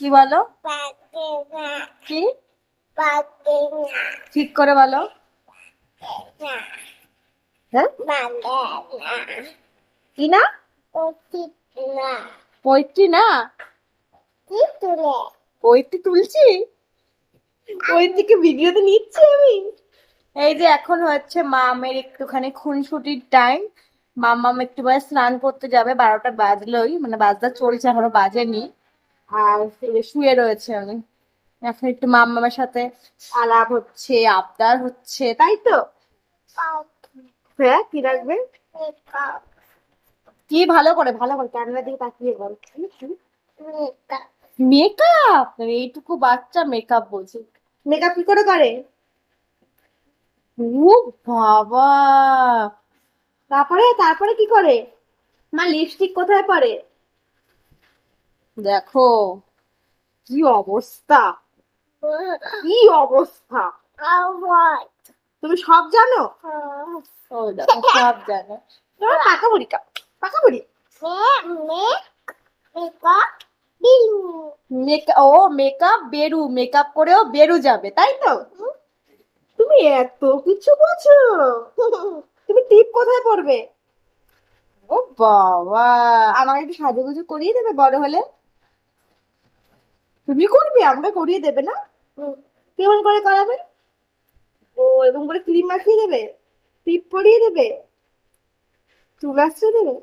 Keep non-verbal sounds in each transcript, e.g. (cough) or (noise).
কি বলো? কি? ঠিক করে বলো। হ্যাঁ? কি না? পৈত্রী না? পৈত্রী তুলছি? পৈত্রীকে ভিডিওতে নিচ্ছি আমি? এই যে এখন হচ্ছে মামের একটুখানি খুনসুটির টাইম মাম্মাম একটু স্নান করতে যাবে, বারোটা বাজলোই মানে বাজটা চলছে, এখনও বাজেনি। আর শুয়ে রয়েছে আমি এখন একটু মাম্মামের সাথে আলাপ হচ্ছে, আবদার হচ্ছে, তাই তো? হ্যাঁ কি রাখবে? কি ভালো করে ভালো করে ক্যামেরার দিকে তাকিয়ে বল। মেকআপ? এইটুকু বাচ্চা মেকআপ বলছে। মেকআপ কি করে করে? ও বাবা! তারপরে তারপরে কি করে? মা লিপস্টিক কোথায় পরে? দেখো, কি অবস্থা? কি অবস্থা? তুমি সব জানো? ও সব জানো। তোমার বুড়ি কা পাকা বুড়ি। ও মেকআপ বেরু মেকআপ করেও বেরু যাবে, তাই তো? তুমি এত কিছু বোঝো? তুমি টিপ কোথায় পড়বে? ও বাবা, আমাকে একটু সাজুগুজু করিয়ে দেবে বড় হলে? তুমি করবে? আমাকে করিয়ে দেবে না? কেমন করে করাবে? ও এরকম করে ক্রিম মাখিয়ে দেবে? টিপ পরিয়ে দেবে? চুল আসতে দেবে?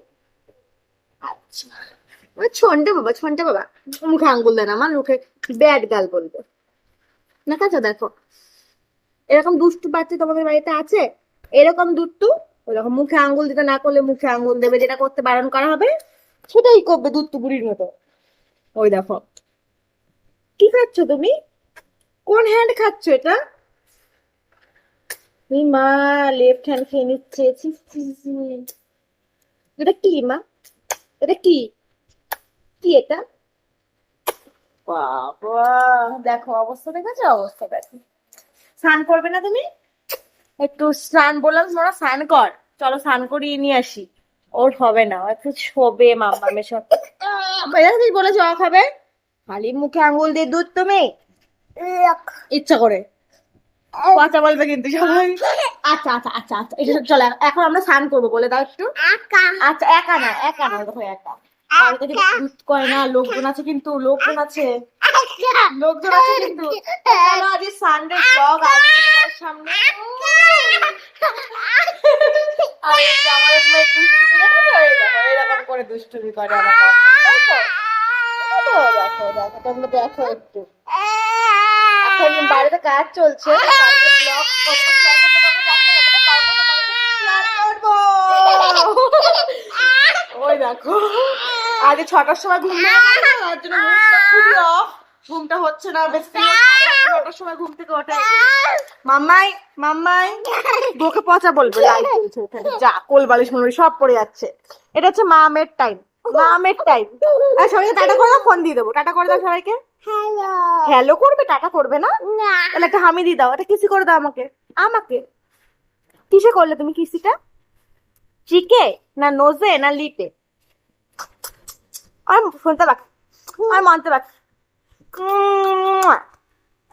আচ্ছা। ছন্টে বাবা ছন্টে বাবা। মুখে আঙ্গুল দেন আমার মুখে ব্যাড গাল বলবে। না কাছে দেখো। এরকম দুষ্টু বাচ্চা তোমাদের বাড়িতে আছে? এরকম দুষ্টু? ওরকম মুখে আঙ্গুল দিতে না করলে মুখে আঙ্গুল দেবে যেটা করতে বারণ করা হবে সেটাই করবে দুষ্টু বুড়ির মতো। ওই দেখো। কি খাচ্ছ তুমি? কোন হ্যান্ড খাচ্ছ এটা? মা লেফট হ্যান্ড খেয়ে নিচ্ছে। এটা কি মা? এটা কি? কি এটা? বাবা, দেখো অবস্থা দেখেছ? অবস্থা দেখো। স্নান করবে না তুমি? একটু স্নান বললাম তোমরা স্নান কর। চলো স্নান করিয়ে নিয়ে আসি। ওর হবে না, একটু শোবে মাম্মামের সাথে। এটা তুমি বলে জল খাবে খালি মুখে আঙুল দিয়ে দুধ তুমি? ইচ্ছা করে। বলবে কিন্তু সবাই। আচ্ছা আচ্ছা আচ্ছা আচ্ছা এটা চলো এখন আমরা স্নান করব বলে দাও একটু। আচ্ছা একা না একা না দেখো একা? দুধ করে না লোকজন আছে কিন্তু লোকজন আছে। লোকজন আছে কিন্তু। চলো আজ সানডে ব্লগ সামনে। আর এই মেয়ে দুষ্টুমি? এরকম করে দুষ্টুমি করে আমার দেখো দেখো একটু। এখন বাড়িতে কাজ চলছে। ওই দেখো আগে ছটার সময় ঘুম। ঘুমটা হচ্ছে না, বেশ ছটার সময় ঘুম থেকে ওঠে। মাম্মাই মাম্মাই বকে পচা বলবে লাইট চলছে যা কোল বালিশ মনে সব পড়ে যাচ্ছে। এটা হচ্ছে মামের টাইম মামের টাইম সবাইকে টাটা করে দাও ফোন দিয়ে দেবো। টাটা করে দাও সবাইকে। হ্যালো হ্যালো করবে টাটা করবে না? তাহলে একটা হামি দিয়ে দাও এটা কিসি করে দাও আমাকে। আমাকে? কিসে করলে তুমি কিসিটা চিকে না নোজে না লিটে আর শুনতে পাক আর মানতে পাক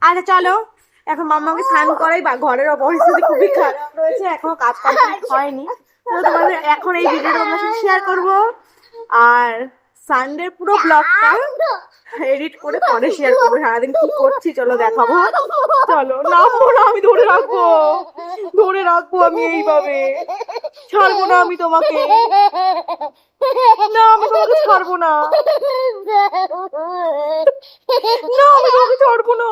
আচ্ছা চলো। এখন মাম্মাকে স্নান করাই বা ঘরের পরিস্থিতি খুবই খারাপ রয়েছে এখনও কাজ কমপ্লিট হয়নি। তোমাদের এখন এই ভিডিওটা সাথে শেয়ার করব। আর সানডের পুরো ব্লগটা এডিট করে পরে শেয়ার করব। সারাদিন কি করছি চলো দেখাবো। চলো (laughs) নামবো না আমি ধরে রাখব। ধরে রাখব আমি এইভাবে। ছাড়বো না আমি তোমাকে। না আমি তোমাকে ছাড়বো না। না আমি তোমাকে ছাড়বো না।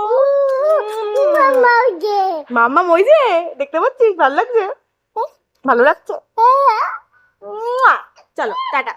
মাম্মা ওই যে দেখতে পাচ্ছিস? ভালো লাগছে? ভালো লাগছে? চলো টাটা।